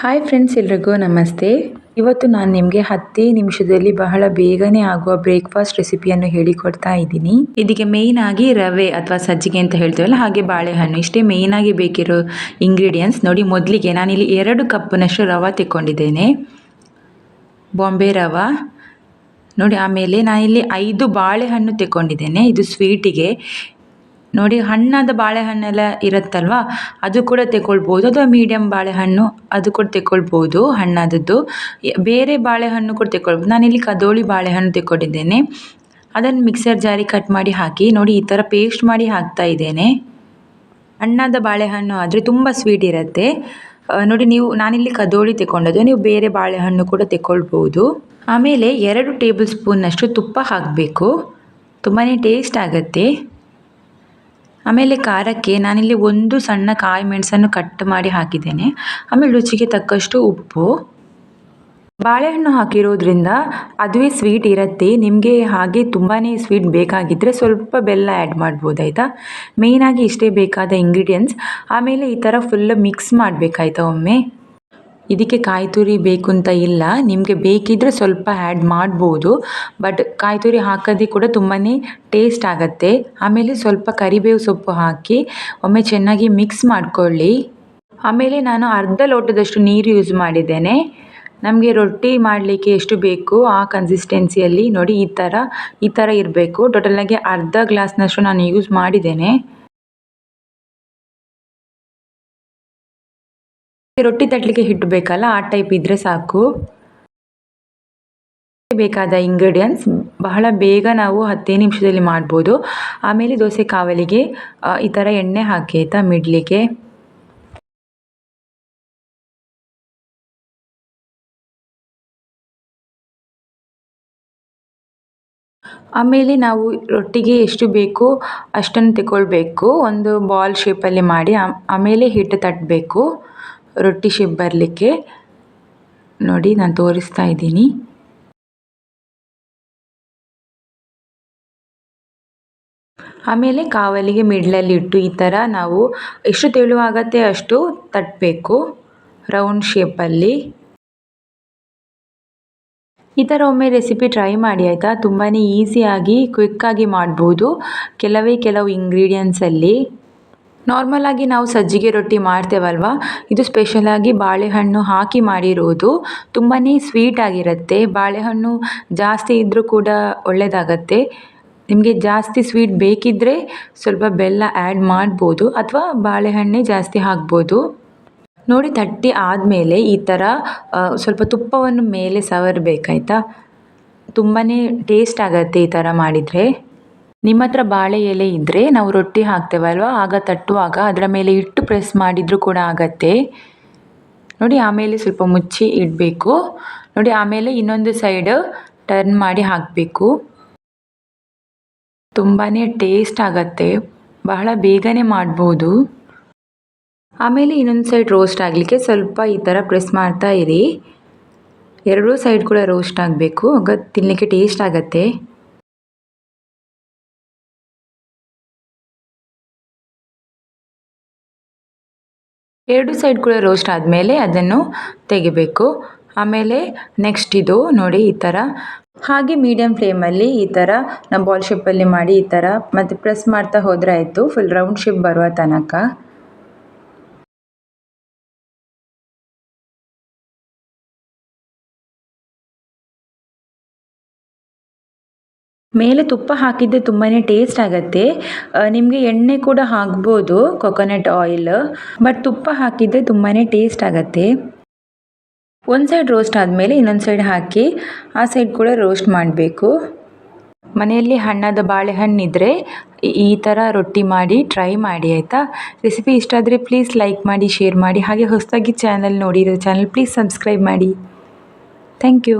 Hi friends ಎಲ್ರಿಗೂ ನಮಸ್ತೆ. ಇವತ್ತು ನಾನು ನಿಮಗೆ ಹತ್ತೇ ನಿಮಿಷದಲ್ಲಿ ಬಹಳ ಬೇಗನೆ ಆಗುವ ಬ್ರೇಕ್ಫಾಸ್ಟ್ ರೆಸಿಪಿಯನ್ನು ಹೇಳಿಕೊಡ್ತಾ ಇದ್ದೀನಿ. ಇದಕ್ಕೆ ಮೇಯ್ನ್ ಆಗಿ ರವೆ ಅಥವಾ ಸಜ್ಜಿಗೆ ಅಂತ ಹೇಳ್ತೇವಲ್ಲ, ಹಾಗೆ ಬಾಳೆಹಣ್ಣು. ಇಷ್ಟೇ ಮೇಯ್ನ್ ಆಗಿ ಬೇಕಿರೋ ಇಂಗ್ರೀಡಿಯೆಂಟ್ಸ್ ನೋಡಿ ಮೊದಲಿಗೆ ನಾನು ಇಲ್ಲಿ ಎರಡು ಕಪ್ಪಿನಷ್ಟು ರವೆ ತೆಕ್ಕೊಂಡಿದ್ದೇನೆ. ಬಾಂಬೆ ರವೆ. ನೋಡಿ, ಆಮೇಲೆ ನಾನಿಲ್ಲಿ ಐದು ಬಾಳೆಹಣ್ಣು ತೆಕ್ಕೊಂಡಿದ್ದೇನೆ. ಇದು ಸ್ವೀಟಿಗೆ ನೋಡಿ ಹಣ್ಣಾದ ಬಾಳೆಹಣ್ಣೆಲ್ಲ ಇರುತ್ತಲ್ವ? ಅದು ಕೂಡ ತೆಗೊಳ್ಬೋದು ಅಥವಾ ಮೀಡಿಯಮ್ ಬಾಳೆಹಣ್ಣು, ಅದು ಕೂಡ ತೆಗೊಳ್ಬೋದು ಹಣ್ಣಾದದ್ದು. ಬೇರೆ ಬಾಳೆಹಣ್ಣು ಕೂಡ ತೆಗೊಳ್ಬೋದು ನಾನಿಲ್ಲಿ ಕದೋಳಿ ಬಾಳೆಹಣ್ಣು ತೆಕ್ಕೊಂಡಿದ್ದೇನೆ. ಅದನ್ನು ಮಿಕ್ಸರ್ ಜಾರಿ ಕಟ್ ಮಾಡಿ ಹಾಕಿ, ನೋಡಿ ಈ ಥರ ಪೇಸ್ಟ್ ಮಾಡಿ ಹಾಕ್ತಾ ಇದ್ದೇನೆ. ಹಣ್ಣಾದ ಬಾಳೆಹಣ್ಣು ಆದರೆ ತುಂಬ ಸ್ವೀಟ್ ಇರುತ್ತೆ. ನೋಡಿ ನೀವು, ನಾನಿಲ್ಲಿ ಕದೋಳಿ ತೆಕ್ಕೊಂಡದ್ದು. ನೀವು ಬೇರೆ ಬಾಳೆಹಣ್ಣು ಕೂಡ ತೆಕ್ಕೊಳ್ಬೋದು. ಆಮೇಲೆ ಎರಡು ಟೇಬಲ್ ಸ್ಪೂನ್ನಷ್ಟು ತುಪ್ಪ ಹಾಕಬೇಕು. ತುಂಬಾ ಟೇಸ್ಟ್ ಆಗುತ್ತೆ. ಆಮೇಲೆ ಖಾರಕ್ಕೆ ನಾನಿಲ್ಲಿ ಒಂದು ಸಣ್ಣ ಕಾಯಿ ಮೆಣಸನ್ನು ಕಟ್ ಮಾಡಿ ಹಾಕಿದ್ದೇನೆ. ಆಮೇಲೆ ರುಚಿಗೆ ತಕ್ಕಷ್ಟು ಉಪ್ಪು. ಬಾಳೆಹಣ್ಣು ಹಾಕಿರೋದ್ರಿಂದ ಅದುವೇ ಸ್ವೀಟ್ ಇರುತ್ತೆ. ನಿಮಗೆ ಹಾಗೆ ತುಂಬಾ ಸ್ವೀಟ್ ಬೇಕಾಗಿದ್ದರೆ ಸ್ವಲ್ಪ ಬೆಲ್ಲ ಆ್ಯಡ್ ಮಾಡ್ಬೋದು, ಆಯಿತಾ? ಮೇಯ್ನಾಗಿ ಇಷ್ಟೇ ಬೇಕಾದ ಇಂಗ್ರೀಡಿಯೆಂಟ್ಸ್ ಆಮೇಲೆ ಈ ಥರ ಫುಲ್ ಮಿಕ್ಸ್ ಮಾಡಬೇಕಾಯ್ತಾ ಒಮ್ಮೆ? ಇದಕ್ಕೆ ಕಾಯಿ ತುರಿ ಬೇಕು ಅಂತ ಇಲ್ಲ. ನಿಮಗೆ ಬೇಕಿದ್ದರೆ ಸ್ವಲ್ಪ ಆ್ಯಡ್ ಮಾಡ್ಬೋದು. ಬಟ್ ಕಾಯಿ ತುರಿ ಹಾಕೋದೇ ಕೂಡ ತುಂಬಾ ಟೇಸ್ಟ್ ಆಗುತ್ತೆ. ಆಮೇಲೆ ಸ್ವಲ್ಪ ಕರಿಬೇವು ಸೊಪ್ಪು ಹಾಕಿ ಒಮ್ಮೆ ಚೆನ್ನಾಗಿ ಮಿಕ್ಸ್ ಮಾಡಿಕೊಳ್ಳಿ. ಆಮೇಲೆ ನಾನು ಅರ್ಧ ಲೋಟದಷ್ಟು ನೀರು ಯೂಸ್ ಮಾಡಿದ್ದೇನೆ. ನಮಗೆ ರೊಟ್ಟಿ ಮಾಡಲಿಕ್ಕೆ ಎಷ್ಟು ಬೇಕು ಆ ಕನ್ಸಿಸ್ಟೆನ್ಸಿಯಲ್ಲಿ ನೋಡಿ ಈ ಥರ ಈ ಥರ ಇರಬೇಕು. ಟೋಟಲಾಗಿ ಅರ್ಧ ಗ್ಲಾಸ್ನಷ್ಟು ನಾನು ಯೂಸ್ ಮಾಡಿದ್ದೇನೆ. ರೊಟ್ಟಿ ತಟ್ಟಲಿಕ್ಕೆ ಹಿಟ್ಟು ಬೇಕಲ್ಲ ಆ ಟೈಪ್ ಇದ್ದರೆ ಸಾಕು. ಬೇಕಾದ ಇಂಗ್ರೀಡಿಯೆಂಟ್ಸ್ ಬಹಳ ಬೇಗ ನಾವು ಹತ್ತೇ ನಿಮಿಷದಲ್ಲಿ ಮಾಡ್ಬೋದು. ಆಮೇಲೆ ದೋಸೆ ಕಾವಲಿಗೆ ಈ ಥರ ಎಣ್ಣೆ ಹಾಕಿ, ಆಯಿತಾ? ಮಿಡ್ಲಿಗೆ. ಆಮೇಲೆ ನಾವು ರೊಟ್ಟಿಗೆ ಎಷ್ಟು ಬೇಕು ಅಷ್ಟನ್ನು ತಗೊಳ್ಬೇಕು ಒಂದು ಬಾಲ್ ಶೇಪಲ್ಲಿ ಮಾಡಿ ಆಮೇಲೆ ಹಿಟ್ಟು ತಟ್ಟಬೇಕು ರೊಟ್ಟಿ ಶೇಪ್ ಬರಲಿಕ್ಕೆ ನೋಡಿ ನಾನು ತೋರಿಸ್ತಾ ಇದ್ದೀನಿ. ಆಮೇಲೆ ಕಾವಲಿಗೆ ಮಿಡ್ಲಲ್ಲಿ ಇಟ್ಟು ಈ ಥರ ನಾವು ಎಷ್ಟು ತೆಳುವಾಗತ್ತೆ ಅಷ್ಟು ತಟ್ಟಬೇಕು ರೌಂಡ್ ಶೇಪಲ್ಲಿ. ಈ ಥರ ಒಮ್ಮೆ ರೆಸಿಪಿ ಟ್ರೈ ಮಾಡಿ ಆಯಿತಾ? ತುಂಬಾ ಈಸಿಯಾಗಿ, ಕ್ವಿಕ್ಕಾಗಿ ಮಾಡ್ಬೋದು. ಕೆಲವೇ ಕೆಲವು ಇಂಗ್ರೀಡಿಯೆಂಟ್ಸಲ್ಲಿ ನಾರ್ಮಲಾಗಿ ನಾವು ಸಜ್ಜಿಗೆ ರೊಟ್ಟಿ ಮಾಡ್ತೇವಲ್ವ? ಇದು ಸ್ಪೆಷಲಾಗಿ ಬಾಳೆಹಣ್ಣು ಹಾಕಿ ಮಾಡಿರೋದು. ತುಂಬಾ ಸ್ವೀಟ್ ಆಗಿರುತ್ತೆ. ಬಾಳೆಹಣ್ಣು ಜಾಸ್ತಿ ಇದ್ದರೂ ಕೂಡ ಒಳ್ಳೆಯದಾಗತ್ತೆ ನಿಮಗೆ ಜಾಸ್ತಿ ಸ್ವೀಟ್ ಬೇಕಿದ್ದರೆ ಸ್ವಲ್ಪ ಬೆಲ್ಲ ಆ್ಯಡ್ ಮಾಡ್ಬೋದು ಅಥವಾ ಬಾಳೆಹಣ್ಣೇ ಜಾಸ್ತಿ ಹಾಕ್ಬೋದು. ನೋಡಿ ತಟ್ಟಿ ಆದಮೇಲೆ ಈ ಥರ ಸ್ವಲ್ಪ ತುಪ್ಪವನ್ನು ಮೇಲೆ ಸವರಬೇಕಾಯ್ತಾ ತುಂಬಾ ಟೇಸ್ಟ್ ಆಗುತ್ತೆ ಈ ಥರ ಮಾಡಿದರೆ. ನಿಮ್ಮ ಹತ್ರ ಬಾಳೆ ಎಲೆ ಇದ್ದರೆ ನಾವು ರೊಟ್ಟಿ ಹಾಕ್ತೇವಲ್ವ? ಆಗ ತಟ್ಟುವಾಗ ಅದರ ಮೇಲೆ ಇಟ್ಟು ಪ್ರೆಸ್ ಮಾಡಿದರೂ ಕೂಡ ಆಗತ್ತೆ. ನೋಡಿ, ಆಮೇಲೆ ಸ್ವಲ್ಪ ಮುಚ್ಚಿ ಇಡಬೇಕು. ನೋಡಿ, ಆಮೇಲೆ ಇನ್ನೊಂದು ಸೈಡ್ ಟರ್ನ್ ಮಾಡಿ ಹಾಕಬೇಕು. ತುಂಬಾ ಟೇಸ್ಟ್ ಆಗತ್ತೆ. ಬಹಳ ಬೇಗನೆ ಮಾಡ್ಬೋದು. ಆಮೇಲೆ ಇನ್ನೊಂದು ಸೈಡ್ ರೋಸ್ಟ್ ಆಗಲಿಕ್ಕೆ ಸ್ವಲ್ಪ ಈ ಥರ ಪ್ರೆಸ್ ಮಾಡ್ತಾ ಇರಿ. ಎರಡೂ ಸೈಡ್ ಕೂಡ ರೋಸ್ಟ್ ಆಗಬೇಕು. ಆಗ ತಿನ್ನಲಿಕ್ಕೆ ಟೇಸ್ಟ್ ಆಗುತ್ತೆ. ಎರಡು ಸೈಡ್ ಕೂಡ ರೋಸ್ಟ್ ಆದಮೇಲೆ ಅದನ್ನು ತೆಗಿಬೇಕು. ಆಮೇಲೆ ನೆಕ್ಸ್ಟ್ ಇದು ನೋಡಿ ಈ ಥರ ಹಾಗೆ ಮೀಡಿಯಮ್ ಫ್ಲೇಮಲ್ಲಿ ಈ ಥರ ನಾವು ಬಾಲ್ ಶೇಪಲ್ಲಿ ಮಾಡಿ ಈ ಥರ ಮತ್ತು ಪ್ರೆಸ್ ಮಾಡ್ತಾ ಹೋದರೆ ಆಯಿತು. ಫುಲ್ ರೌಂಡ್ ಶೇಪ್ ಬರುವ ತನಕ. ಮೇಲೆ ತುಪ್ಪ ಹಾಕಿದ್ದೆ ತುಂಬಾ ಟೇಸ್ಟ್ ಆಗುತ್ತೆ. ನಿಮಗೆ ಎಣ್ಣೆ ಕೂಡ ಹಾಕ್ಬೋದು ಕೊಕೊನಟ್ ಆಯಿಲ್ ಬಟ್ ತುಪ್ಪ ಹಾಕಿದ್ದೆ ತುಂಬಾ ಟೇಸ್ಟ್ ಆಗುತ್ತೆ. ಒಂದು ಸೈಡ್ ರೋಸ್ಟ್ ಆದಮೇಲೆ ಇನ್ನೊಂದು ಸೈಡ್ ಹಾಕಿ, ಆ ಸೈಡ್ ಕೂಡ ರೋಸ್ಟ್ ಮಾಡಬೇಕು. ಮನೆಯಲ್ಲಿ ಹಣ್ಣಾದ ಬಾಳೆಹಣ್ಣಿದ್ರೆ ಈ ಥರ ರೊಟ್ಟಿ ಮಾಡಿ ಟ್ರೈ ಮಾಡಿ, ಆಯಿತಾ? ರೆಸಿಪಿ ಇಷ್ಟ ಆದರೆ ಪ್ಲೀಸ್ ಲೈಕ್ ಮಾಡಿ ಶೇರ್ ಮಾಡಿ. ಹಾಗೆ ಹೊಸದಾಗಿ ಚಾನಲ್ ನೋಡಿರೋ ಚಾನಲ್ ಪ್ಲೀಸ್ ಸಬ್ಸ್ಕ್ರೈಬ್ ಮಾಡಿ. Thank you